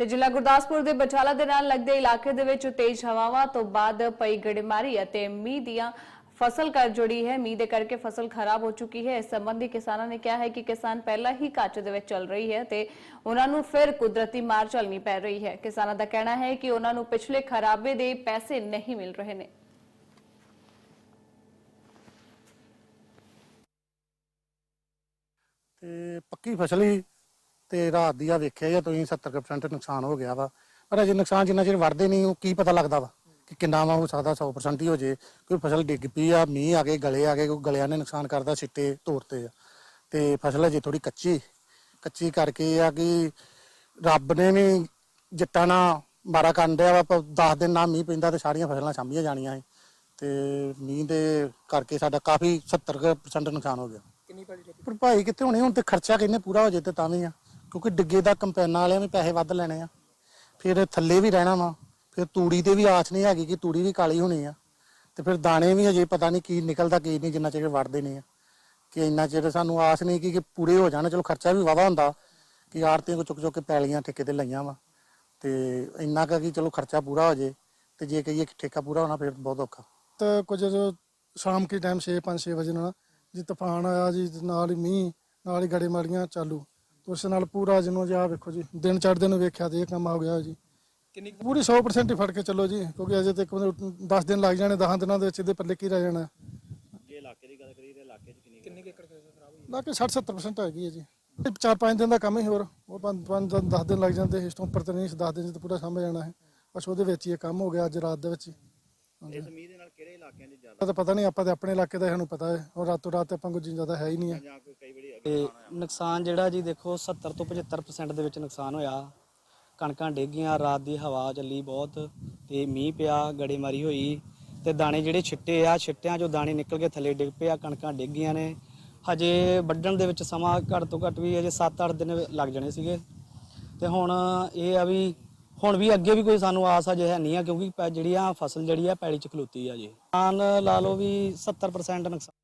ਤੇ ਜ਼ਿਲ੍ਹਾ ਗੁਰਦਾਸਪੁਰ ਦੇ ਬਚਾਲਾ ਦੇ ਨਾਲ ਲੱਗਦੇ ਇਲਾਕੇ ਦੇ ਵਿੱਚ ਤੇਜ਼ ਹਵਾਵਾਂ ਤੋਂ ਬਾਅਦ ਪਈ ਗੜੇਮਾਰੀ ਅਤੇ ਮੀਂਹ ਦੀਆਂ ਫਸਲ ਕਰ ਜੁੜੀ ਹੈ। ਮੀਂਹ ਦੇ ਕਰਕੇ ਫਸਲ ਖਰਾਬ ਹੋ ਚੁੱਕੀ ਹੈ। ਇਸ ਸੰਬੰਧੀ ਕਿਸਾਨਾਂ ਨੇ ਕਿਹਾ ਹੈ ਕਿ ਕਿਸਾਨ ਪਹਿਲਾਂ ਹੀ ਕੱਚ ਦੇ ਵਿੱਚ ਚੱਲ ਰਹੀ ਹੈ ਤੇ ਉਹਨਾਂ ਨੂੰ ਫਿਰ ਕੁਦਰਤੀ ਮਾਰ ਚੱਲਣੀ ਪੈ ਰਹੀ ਹੈ। ਕਿਸਾਨਾਂ ਦਾ ਕਹਿਣਾ ਹੈ ਕਿ ਉਹਨਾਂ ਨੂੰ ਪਿਛਲੇ ਖਰਾਬੇ ਦੇ ਪੈਸੇ ਨਹੀਂ ਮਿਲ ਰਹੇ ਨੇ। ਤੇ ਪੱਕੀ ਫਸਲ ਹੀ ਤੇ ਰਾਤ ਦੀ ਆ ਵੇਖਿਆ ਜਾਂ ਤੁਸੀਂ 70% ਨੁਕਸਾਨ ਹੋ ਗਿਆ ਵਾ। ਪਰ ਅਜੇ ਨੁਕਸਾਨ ਜਿੰਨਾ ਚਿਰ ਵੜਦੇ ਨਹੀਂ ਉਹ ਕੀ ਪਤਾ ਲੱਗਦਾ ਵਾ ਕਿ ਕਿੰਨਾ ਵਾ ਹੋ ਸਕਦਾ 100% ਹੀ ਹੋ ਜੇ। ਕੋਈ ਫਸਲ ਡਿੱਗ ਪਈ ਆ ਮੀਂਹ ਆ ਗਏ ਗਲੇ ਆ ਗਏ ਕੋਈ ਗਲਿਆਂ ਨੇ ਨੁਕਸਾਨ ਕਰਦਾ ਸਿੱਟੇ ਤੋੜਤੇ ਆ। ਤੇ ਫਸਲ ਅਜੇ ਥੋੜੀ ਕੱਚੀ ਕੱਚੀ ਕਰਕੇ ਆ ਕਿ ਰੱਬ ਨੇ ਵੀ ਜੱਟਾਂ ਨਾਲ ਮਾਰਾ ਕਰਨ ਡਿਆ ਵਾ ਪਰ 10 ਦਿਨ ਨਾ ਮੀਂਹ ਪੈਂਦਾ ਤੇ ਸਾਰੀਆਂ ਫਸਲਾਂ ਸਾਂਭੀਆਂ ਜਾਣੀਆਂ ਸੀ। ਤੇ ਮੀਂਹ ਦੇ ਕਰਕੇ ਸਾਡਾ ਕਾਫੀ 70% ਨੁਕਸਾਨ ਹੋ ਗਿਆ। ਕਿੰਨੀ ਭਾਈ ਕਿੱਥੇ ਹੋਣੇ ਹੁਣ ਤੇ ਖਰਚਾ ਕਿੰਨੇ ਪੂਰਾ ਹੋ ਜੇ ਤੇ ਤਾਂ ਵੀ ਆ। ਕਿਉਂਕਿ ਡਿੱਗੇ ਦਾ ਕੰਪੈਨਾਂ ਵਾਲਿਆਂ ਵੀ ਪੈਸੇ ਵੱਧ ਲੈਣੇ ਆ। ਫਿਰ ਥੱਲੇ ਵੀ ਰਹਿਣਾ ਵਾ, ਫਿਰ ਤੂੜੀ ਤੇ ਵੀ ਆਸ ਨਹੀਂ ਹੈਗੀ ਕਿ ਤੂੜੀ ਵੀ ਕਾਲੀ ਹੋਣੀ ਆ। ਤੇ ਫਿਰ ਦਾਣੇ ਵੀ ਹਜੇ ਪਤਾ ਨਹੀਂ ਕੀ ਨਿਕਲਦਾ, ਕੀ ਨਹੀਂ ਜਿੰਨਾ ਚਿਰ ਵੜਦੇ ਨਹੀਂ ਆ। ਕਿ ਇੰਨਾ ਚਿਰ ਸਾਨੂੰ ਆਸ ਨਹੀਂ ਕਿ ਕਿ ਪੂਰੇ ਹੋ ਜਾਣ। ਚਲੋ ਖਰਚਾ ਵੀ ਵਾਵਾ ਹੁੰਦਾ ਕਿ ਆੜਤੀਆਂ ਕੋ ਚੁੱਕ ਚੁੱਕ ਕੇ ਪੈਲੀਆਂ, ਠੇਕੇ ਤੇ ਲਈਆਂ ਵਾ। ਤੇ ਇੰਨਾ ਕੁ ਕਿ ਚਲੋ ਖਰਚਾ ਪੂਰਾ ਹੋ ਜੇ ਤੇ ਜੇ ਕਹੀਏ ਕਿ ਠੇਕਾ ਪੂਰਾ ਹੋਣਾ ਫਿਰ ਬਹੁਤ ਔਖਾ। ਤਾਂ ਕੁਝ ਜੋ ਸ਼ਾਮ ਕੇ ਟਾਈਮ 6 5 6 ਵਜੇ ਨਾਲ ਜੀ ਤੂਫਾਨ ਆਇਆ ਜੀ, ਨਾਲ ਹੀ ਮੀਂਹ, ਨਾਲ ਹੀ ਗੜੇ ਮਾਰੀਆਂ ਚਾਲੂ। ਉਸ ਨਾਲ ਪੂਰਾ ਜਿਹਨੂੰ ਜੀ ਵੇਖੋ ਜੀ ਦਿਨ ਚੜ੍ਹਦੇ ਨੂੰ ਵੇਖਿਆ ਤੇ ਇਹ ਕੰਮ ਹੋ ਗਿਆ ਜੀ। ਕਿੰਨੀ ਪੂਰੀ 100% ਹੀ ਫੜ ਕੇ ਚੱਲੋ ਜੀ ਕਿਉਂਕਿ ਅਜੇ ਤੱਕ 10 ਦਿਨ ਲੱਗ ਜਾਣੇ 10 ਦਿਨਾਂ ਦੇ ਵਿੱਚ ਇਹਦੇ ਪੱਲੇ ਕੀ ਰਹਿ ਜਾਣਾ। ਜੇ ਇਲਾਕੇ ਦੀ ਗੱਲ ਕਰੀਏ ਤੇ ਇਲਾਕੇ 'ਚ ਕਿੰਨੀ ਕਿੰਨੇ ਏਕੜ ਖਰਾਬ ਹੋਈ? ਬਾਕੀ 60 70% ਹੈਗੀ ਹੈ ਜੀ। ਇਹ ਚਾਰ ਪੰਜ ਦਿਨ ਦਾ ਕੰਮ ਹੀ ਹੋਰ ਉਹ ਪੰਜ ਪੰਜ 10 ਦਿਨ ਲੱਗ ਜਾਂਦੇ ਇਸ ਤੋਂ ਉੱਪਰ ਤੇ ਨਹੀਂ 10 ਦਿਨ 'ਚ ਪੂਰਾ ਸਾਂਭ ਜਾਣਾ ਹੈ। ਬਸ ਉਹਦੇ ਵਿੱਚ ਹੀ ਇਹ ਕੰਮ ਹੋ ਗਿਆ ਅੱਜ ਰਾਤ ਦੇ ਵਿੱਚ ਹੀ। ਇਸ ਮੀਂਹ ਦੇ ਨਾਲ ਕਿਹੜੇ ਇਲਾਕਿਆਂ 'ਚ ਜ਼ਿਆਦਾ ਇਹ ਤਾਂ ਪਤਾ ਨਹੀਂ ਆਪਾਂ ਤੇ ਆਪਣੇ ਇਲਾਕੇ ਦਾ ਸਾਨੂੰ ਪਤਾ ਹੈ। ਔਰ ਰਾਤੋਂ ਰਾਤ ਆਪਾਂ ਕੁਝ ਜ਼ਿਆਦਾ ਹੈ ਹੀ ਨਹੀਂ ਹੈ। ਜਾਂ ਕੋਈ ਕਈ ਵਾਰੀ ਤੇ ਨੁਕਸਾਨ ਜਿਹੜਾ ਜੀ ਦੇਖੋ 70 ਤੋਂ 75% ਦੇ ਵਿੱਚ ਨੁਕਸਾਨ ਹੋਇਆ। ਕਣਕਾਂ ਡੇਗੀਆਂ ਰਾਤ ਦੀ ਹਵਾ ਚੱਲੀ ਬਹੁਤ ਤੇ ਮੀਂਹ ਪਿਆ ਗੜੇਮਾਰੀ ਹੋਈ। ਤੇ ਦਾਣੇ ਜਿਹੜੇ ਛਿੱਟੇ ਆ ਛਿੱਟਿਆਂ ਚੋਂ ਦਾਣੇ ਨਿਕਲ ਕੇ ਥੱਲੇ ਡਿੱਗ ਪਿਆ ਕਣਕਾਂ ਡੇਗੀਆਂ ਨੇ। ਹਜੇ ਵੱਢਣ ਦੇ ਵਿੱਚ ਸਮਾਂ ਘੱਟ ਤੋਂ ਘੱਟ ਵੀ ਅਜੇ 7-8 ਦਿਨ ਲੱਗ ਜਾਣੇ ਸੀਗੇ। ਤੇ ਹੁਣ ਇਹ ਆ ਵੀ ਹੁਣ ਵੀ ਅੱਗੇ ਵੀ ਕੋਈ ਸਾਨੂੰ ਆਸ ਅਜੇ ਹੈ ਨਹੀਂ ਆ, ਕਿਉਂਕਿ ਪੈ- ਜਿਹੜੀ ਆ ਫਸਲ ਜਿਹੜੀ ਆ ਪੈਲੀ ਚ ਖਲੋਤੀ ਆ ਜੀ ਨੁਕਸਾਨ ਲਾ ਲਓ ਵੀ 70% ਨੁਕਸਾਨ